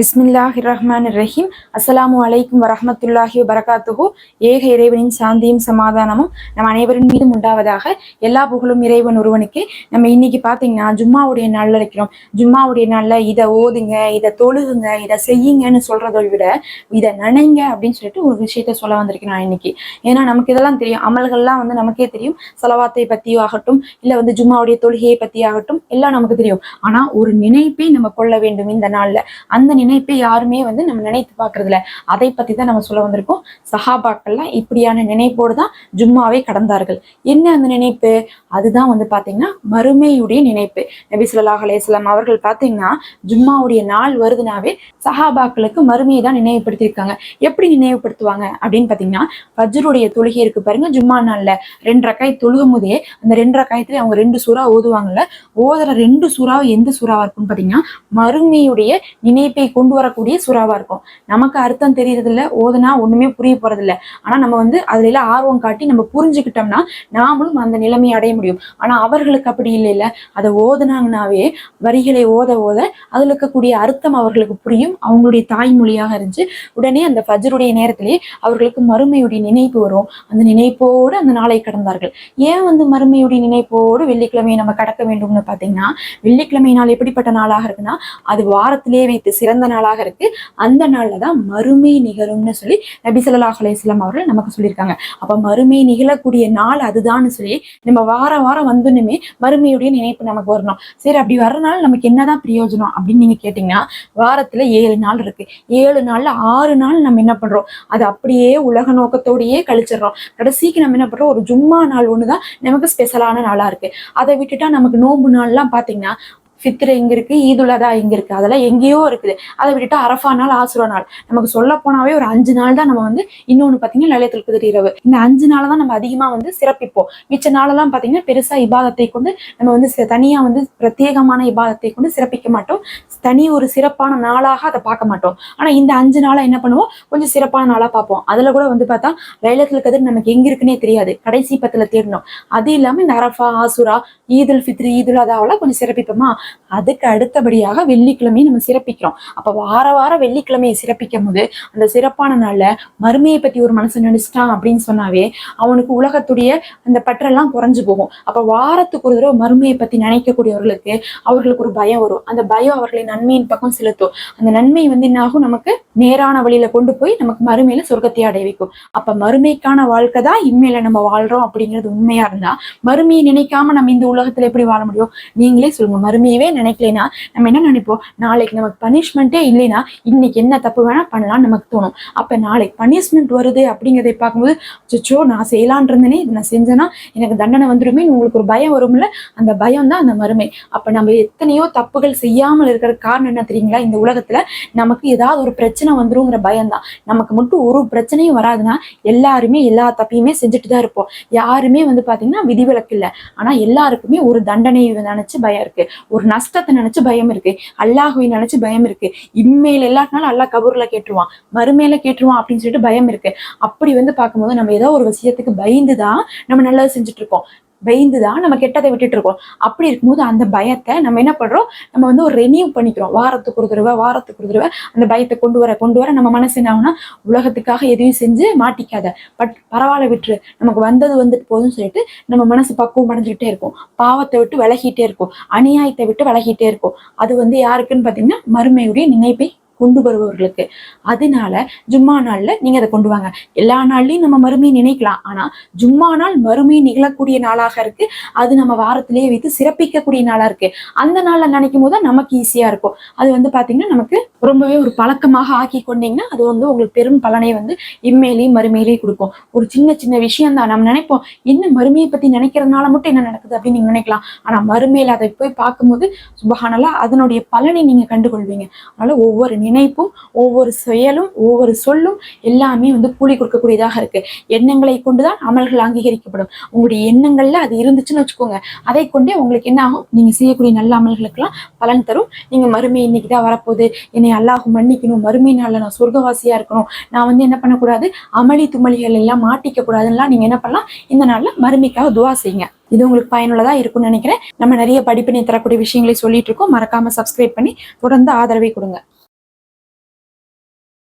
பிஸ்மில்லாஹி ரஹ்மான் ரஹீம் அஸ்ஸலாமு அலைக்கும் வரஹ்மத்துல்லாஹி வபரகாத்துஹு. ஏக இறைவனின் சாந்தியும் சமாதானமும் நம் அனைவரின் மீதும் உண்டாவதாக எல்லா புகழும் இறைவன் ஒருவனுக்கு. நம்ம இன்னைக்கு பார்த்தீங்கன்னா ஜும்மாவுடைய நாளில் இருக்கிறோம். ஜும்மாவுடைய நாளில் இதை ஓதுங்க இதை தொழுகுங்க இதை செய்யுங்கன்னு சொல்றதை விட இதை நினைங்க அப்படின்னு சொல்லிட்டு ஒரு விஷயத்த சொல்ல வந்திருக்கேன் நான் இன்னைக்கு. ஏன்னா நமக்கு இதெல்லாம் தெரியும். அமல்கள்லாம் வந்து நமக்கே தெரியும். செலவாத்தை பத்தியோ ஆகட்டும் இல்லை வந்து ஜும்மாவுடைய தொழுகையை பத்தி ஆகட்டும் எல்லாம் நமக்கு தெரியும். ஆனா ஒரு நினைப்பை நம்ம கொள்ள வேண்டும் இந்த நாள்ல. அந்த நினைப்பே யாருமே வந்து நம்ம நினைத்து பார்க்கறது அதை பத்தி தான் நம்ம சொல்ல வந்திருக்கோம். சஹாபாக்கள்லாம் இப்படியான நினைப்போடு தான் ஜும்மாவை கடந்தார்கள். என்ன அந்த நினைப்பு? அதுதான் வந்து பாத்தீங்கன்னா மறுமையுடைய நினைப்பு. நபி சொல்லாஹ் அலைஹி அவர்கள் பாத்தீங்கன்னா ஜும்மாவுடைய நாள் வருதுனாவே சஹாபாக்களுக்கு மறுமையை தான் நினைவுபடுத்தியிருக்காங்க. எப்படி நினைவுபடுத்துவாங்க அப்படின்னு பாத்தீங்கன்னா ஃபஜ்ருடைய தொழுகை இருக்கு பாருங்க ஜும்மா நாள்ல. ரெண்டு ரக்காய் தொழுகும் போதே அந்த ரெண்டு ரக்காயத்துல அவங்க ரெண்டு சூறா ஓதுவாங்கல்ல ஓதுற ரெண்டு சூறாவை எந்த சூறாவா இருக்கும்னு பாத்தீங்கன்னா மறுமையுடைய நினைப்பை கொண்டு வரக்கூடிய சூறாவா இருக்கும். நமக்கு அர்த்தம் தெரியறது இல்ல ஓதுனா ஒண்ணுமே புரிய போறது இல்ல ஆனா நம்ம வந்து அதுல எல்லாம் ஆர்வம் காட்டி நம்ம புரிஞ்சுக்கிட்டோம்னா நாமளும் அந்த நிலைமையை அடைய முடியும். ஆனா அவர்களுக்கு அப்படி இல்லை இல்ல அதை ஓதுனாங்கனாவே வரிகளை ஓத ஓத அதுல இருக்கக்கூடிய அர்த்தம் அவர்களுக்கு புரியும். அவங்களுடைய தாய்மொழியாக இருந்துச்சு. உடனே அந்த ஃபஜருடைய நேரத்திலே அவர்களுக்கு மறுமையுடைய நினைப்பு வரும். அந்த நினைப்போடு அந்த நாளை கடந்தார்கள். ஏன் வந்து மறுமையுடைய நினைப்போடு வெள்ளிக்கிழமையை நம்ம கடக்க வேண்டும்னு பார்த்தீங்கன்னா வெள்ளிக்கிழமை நாள் எப்படிப்பட்ட நாளாக இருக்குன்னா அது வாரத்திலே வைத்து சிறந்த நாளாக இருக்கு. அந்த நாள்ல தான் மறுமை நிகழும்னு சொல்லி நபி ஸல்லல்லாஹு அலையம் அவர்கள் நமக்கு சொல்லியிருக்காங்க. அப்ப மறுமை நிகழக்கூடிய நாள் அதுதான்னு சொல்லி நம்ம வார வாரம் வந்துனுமே மறுமையுடைய நினைப்பு நமக்கு வரணும். சரி அப்படி வர்றனால நமக்கு என்னதான் பிரயோஜனம் அப்படின்னு நீங்க கேட்டீங்கன்னா வாரத்துல ஏழு நாள் இருக்கு. ஏழு நாள்ல ஆறு நாள் நம்ம என்ன பண்றோம்? அது அப்படியே உலக நோக்கத்தோடயே கழிச்சிடுறோம். கடைசிக்கு நம்ம என்ன பண்றோம்? ஒரு ஜும்மா நாள் ஒண்ணுதான் நமக்கு ஸ்பெஷலான நாளா இருக்கு. அதை விட்டுட்டா நமக்கு நோன்பு நாள்லாம் பாத்தீங்கன்னா ஃபித்ரு எங்க இருக்கு? ஈதுலதா எங்க இருக்கு? அதெல்லாம் எங்கேயோ இருக்குது. அதை விட்டுட்டு அரஃபா நாள் ஆசுரா நாள். நமக்கு சொல்ல போனாவே ஒரு அஞ்சு நாள் தான் நம்ம வந்து இன்னொன்னு பாத்தீங்கன்னா நிலையத்தில் குதிரை இரவு. இந்த அஞ்சு நாள் தான் நம்ம அதிகமா வந்து சிறப்பிப்போம். மிச்ச நாளெல்லாம் பாத்தீங்கன்னா பெருசா இபாதத்தை கொண்டு நம்ம வந்து சி- தனியா வந்து பிரத்யேகமான இபாதத்தை கொண்டு சிறப்பிக்க மாட்டோம். தனி ஒரு சிறப்பான நாளாக அதை பார்க்க மாட்டோம். ஆனா இந்த அஞ்சு நாளா என்ன பண்ணுவோம்? கொஞ்சம் சிறப்பான நாளா பார்ப்போம். அதுல கூட வந்து பார்த்தா லைலத்துல கதிர் நமக்கு எங்க இருக்குன்னே தெரியாது. கடைசி பத்துல தேடணும். அது இல்லாம இந்த அரஃபா ஆசுரா ஈதுல் ஃபித்ரி ஈதுல் அதாவெல்லாம் கொஞ்சம் சிறப்பிப்போமா? அதுக்கு அடுத்தபடியாக வெள்ளிக்கிழமையை நம்ம சிறப்பிக்கிறோம். அப்போ வார வாரம் வெள்ளிக்கிழமையை சிறப்பிக்கும் போது அந்த சிறப்பான நாளில் மறுமையை பற்றி ஒரு மனசு நினைச்சிட்டான் அப்படின்னு சொன்னாவே அவனுக்கு உலகத்துடைய அந்த பற்றெல்லாம் குறைஞ்சு போகும். அப்போ வாரத்துக்கு ஒரு தடவை மறுமையை பற்றி நினைக்கக்கூடியவர்களுக்கு அவர்களுக்கு ஒரு பயம் வரும். அந்த பயம் அவர்களை நன்மையின் பக்கம் செலுத்தும். அந்த நன்மை வந்து என்ன ஆகும் நமக்கு நேரான வழியில கொண்டு போய் நமக்கு மறுமையில சொர்க்கத்தை அடைய வைக்கும். அப்ப மறுமைக்கான வாழ்க்கை தான் இம்மையில நம்ம வாழ்றோம் அப்படிங்கிறது உண்மையா இருந்தா மறுமையை நினைக்காம நம்ம இந்த உலகத்துல எப்படி வாழ முடியும்? நீங்களே சொல்லுங்க மறுமையவே நினைக்கலைன்னா நம்ம என்ன நினைப்போம்? நாளைக்கு நமக்கு பனிஷ்மெண்ட்டே இல்லைன்னா இன்னைக்கு என்ன தப்பு வேணா பண்ணலாம்னு நமக்கு தோணும். அப்ப நாளைக்கு பனிஷ்மெண்ட் வருது அப்படிங்கிறதை பார்க்கும்போது அச்சோ நான் செய்யலான் இருந்தேனே இது நான் செஞ்சேன்னா எனக்கு தண்டனை வந்துருமே உங்களுக்கு ஒரு பயம் வரும்ல? அந்த பயம் தான் அந்த மறுமை. அப்ப நம்ம எத்தனையோ தப்புகள் செய்யாமல் இருக்கிற காரணம் என்ன தெரியுங்களா? இந்த உலகத்துல நமக்கு ஏதாவது ஒரு பிரச்சனை வந்துருங்கிற பயம் தான். நமக்கு மட்டும் ஒரு பிரச்சனையும் வராதுன்னா எல்லாருமே எல்லா தப்பையுமே செஞ்சுட்டு தான் இருப்போம். யாருமே வந்து பாத்தீங்கன்னா விதிவிலக்கு இல்லை. ஆனா எல்லாருக்குமே ஒரு தண்டனை நினைச்சு பயம் இருக்கு. ஒரு நஷ்டத்தை நினைச்சு பயம் இருக்கு. அல்லாஹுவை நினைச்சு பயம் இருக்கு. இம்மையில எல்லாத்தினாலும் அல்லாஹ் கபூர்ல கேட்டுருவான். மறுமையில கேட்டுருவான் அப்படின்னு சொல்லிட்டு பயம் இருக்கு. அப்படி வந்து பார்க்கும்போது நம்ம ஏதோ ஒரு விஷயத்துக்கு பயந்துதான் நம்ம நல்லது செஞ்சுட்டு இருக்கோம். பயந்து தான் நம்ம கெட்டதை விட்டுட்டு இருக்கோம். அப்படி இருக்கும்போது அந்த பயத்தை நம்ம என்ன பண்றோம்? நம்ம வந்து ஒரு ரெனியூ பண்ணிக்கிறோம். வாரத்துக்கு ஒரு தடவை வாரத்துக்கு ஒரு தடவை அந்த பயத்தை கொண்டு வர கொண்டு வர நம்ம மனசு என்ன ஆகுனா உலகத்துக்காக எதையும் செஞ்சு மாட்டிக்காத. பட் பரவாயில்ல விட்டுரு. நமக்கு வந்தது வந்துட்டு போதும்னு சொல்லிட்டு நம்ம மனசு பக்குவம் அடைஞ்சுக்கிட்டே இருக்கும். பாவத்தை விட்டு விலகிட்டே இருக்கும். அநியாயத்தை விட்டு விலகிட்டே இருக்கும். அது வந்து யாருக்குன்னு பார்த்தீங்கன்னா மறுமையுடைய நினைப்பை கொண்டு வருபவர்களுக்கு. அதனால ஜும்மா நாள்ல நீங்க அதை கொண்டு வாங்க. எல்லா நாள்லயும் நம்ம மறுமையை நினைக்கலாம். ஆனா ஜும்மா நாள் மறுமை நிகழக்கூடிய நாளாக இருக்கு. அது நம்ம வாரத்திலேயே வைத்து சிறப்பிக்கக்கூடிய நாளா இருக்கு. அந்த நாள்ல நினைக்கும் போது நமக்கு ஈஸியா இருக்கும். அது வந்து பாத்தீங்கன்னா நமக்கு ரொம்பவே ஒரு பழக்கமாக ஆக்கி கொண்டீங்கன்னா அது வந்து உங்களுக்கு பெரும் பலனை வந்து இம்மையிலையும் மறுமையிலேயே கொடுக்கும். ஒரு சின்ன சின்ன விஷயம் தான். நம்ம நினைப்போம் என்ன மறுமையை பத்தி நினைக்கிறதுனால மட்டும் என்ன நடக்குது அப்படின்னு நீங்க நினைக்கலாம். ஆனா மறுமையில அதை போய் பார்க்கும்போது சுபஹானல்லா அதனுடைய பலனை நீங்க கண்டுகொள்வீங்க. அதனால ஒவ்வொரு நினைப்பும் ஒவ்வொரு செயலும் ஒவ்வொரு சொல்லும் எல்லாமே வந்து கூலி கொடுக்கக்கூடியதாக இருக்கு. எண்ணங்களை கொண்டுதான் அமல்கள் அங்கீகரிக்கப்படும். உங்களுடைய எண்ணங்கள்ல அது இருந்துச்சுன்னு வச்சுக்கோங்க. அதை கொண்டே உங்களுக்கு என்ன ஆகும்? நீங்க செய்யக்கூடிய நல்ல அமல்களுக்கெல்லாம் பலன் தரும். நீங்க மறுமை இன்னைக்கு தான் வரப்போகுது. என்னை அல்லாஹ் மன்னிக்கணும். மறுமை நாள்ல நான் சொர்க்கவாசியா இருக்கணும். நான் வந்து என்ன பண்ணக்கூடாது? அமளி துமளிகள் எல்லாம் மாட்டிக்க கூடாதுன்னா நீங்க என்ன பண்ணலாம்? இந்த நாள்ல மறுமைக்காக துவா செய்யுங்க. இது உங்களுக்கு பயனுள்ளதா இருக்கும்னு நினைக்கிறேன். நம்ம நிறைய படிப்பினை தரக்கூடிய விஷயங்களை சொல்லிட்டு இருக்கோம். மறக்காம சப்ஸ்கிரைப் பண்ணி தொடர்ந்து ஆதரவை கொடுங்க.